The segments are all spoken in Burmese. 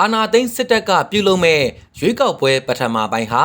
အာနာသိန်းစစ်တပ်ကပြုလုပ်မဲ့ရွေးကောက်ပွဲပထမပိုင်းဟာ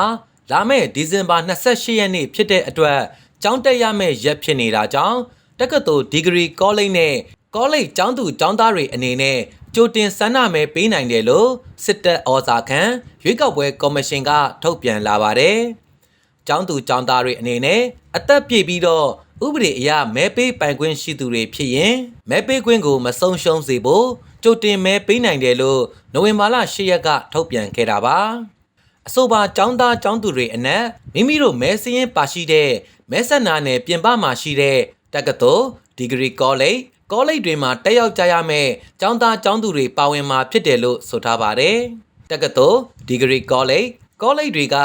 လာမယ့်ဒီဇင်ဘာ28ရက်နေ့ဖြစ်တဲ့အတွက်ကျောင်းတက်ရမယ့်ရက်ဖြစ်နေတာကြောင့်တက္ကသိုလ်ဒီဂရီကောလိပ်နဲ့ကောလိပ်ကျောင်းသူကျောင်းသားတွေအနေနဲ့ကြိုတင်ဆန္ဒမဲပေးနိုင်တယ်လို့စစ်တပ်ဩဇာခံရွေးကောက်ပွဲကော်မရှင်ကထုတ်ပြန်လာပါတယ်။ကျောင်းသူကျောင်းသားတွေအနေနဲ့အသက်ပြည့်ပြီးတော့ဥပဒေအရမဲပေးပိုင်ခွင့်ရှိသူတွေဖြစ်ရင်မဲပေးခွင့်ကိုမဆုံးရှုံးစေဖို့ ကြိုတင်မဲပေးနိုင်တယ်လို့နိုဝင်ဘာလ10ရက်ကထုတ်ပြန်ခဲ့တာပါ။အဆိုပါចောင်းသားចောင်းသူတွေအနက်မိမိတို့မဲစရင်ပါရှိတဲ့မဲဆက်နာနယ်ပြင်ပမှာရှိတဲ့တက္ကသိုလ်ဒီဂရီကောလိပ်ကောလိပ်တွေမှာတက်ရောက်ကြရမယ့်ចောင်းသားចောင်းသူတွေပါဝင်မှာဖြစ်တယ်လို့ဆိုထားပါတယ်။တက္ကသိုလ်ဒီဂရီကောလိပ်ကောလိပ်တွေက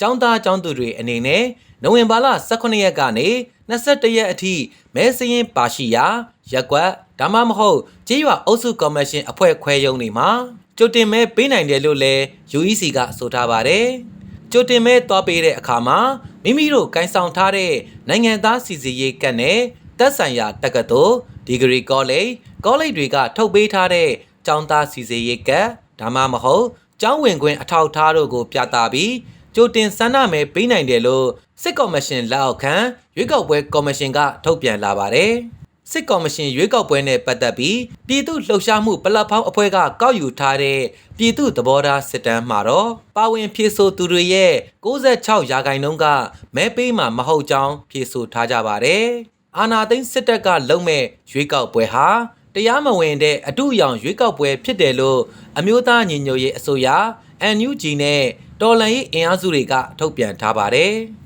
ចောင်းသားចောင်းသူတွေအနေနဲ့နိုဝင်ဘာလ18ရက်ကနေ 21ရက်အထိမဲစရင်ပါရှိရာရက်ကွက်ဒါမှမဟုတ်ကြေးရွာအုပ်စုကော်မရှင်အဖွဲ့ခွဲရုံးတွေမှာကြိုတင်မဲပေးနိုင်တယ်လို့လည်း UEC ကဆိုထားပါတယ်။ကြိုတင်မဲသွားပေးတဲ့အခါမှာမိမိတို့ကိုင်ဆောင်ထားတဲ့နိုင်ငံသားစီစီရေးကတ်နဲ့သက်ဆိုင်ရာတက္ကသိုလ်ဒီဂရီကောလိပ်ကောလိပ်တွေကထုတ်ပေးထားတဲ့ကျောင်းသားစီစီရေးကတ်ဒါမှမဟုတ်ကျောင်းဝင်ခွင့်အထောက်အထားတို့ကိုပြသပြီး ကြိုတင်ဆန္ဒမဲပေးနိုင်တယ်လို့စစ်ကော်မရှင်လက်အောက်ခံရွေးကောက်ပွဲကော်မရှင်ကထုတ်ပြန်လာပါတယ်။စစ်ကော်မရှင်ရွေးကောက်ပွဲနဲ့ပတ်သက်ပြီးပြည်သူ့လှုပ်ရှားမှုပလက်ဖောင်းအဖွဲ့ကကောက်ယူထားတဲ့ပြည်သူ့သဘောထားစစ်တမ်းမှာတော့ပါဝင်ဖြည့်ဆို့သူတွေရဲ့66ရာခိုင်နှုန်းကမဲပေးမှာမဟုတ်ကြောင်းဖြည့်ဆို့ထားကြပါတယ်။အာနာသိန်းစစ်တပ်ကလုံမဲ့ရွေးကောက်ပွဲဟာတရားမဝင်တဲ့အတုအယောင်ရွေးကောက်ပွဲဖြစ်တယ်လို့အမျိုးသားညီညွတ်ရေးအစိုးရ NUG နဲ့ တော်လန်ရေးအင်အားစုတွေကထုတ်ပြန်ထားပါတယ်။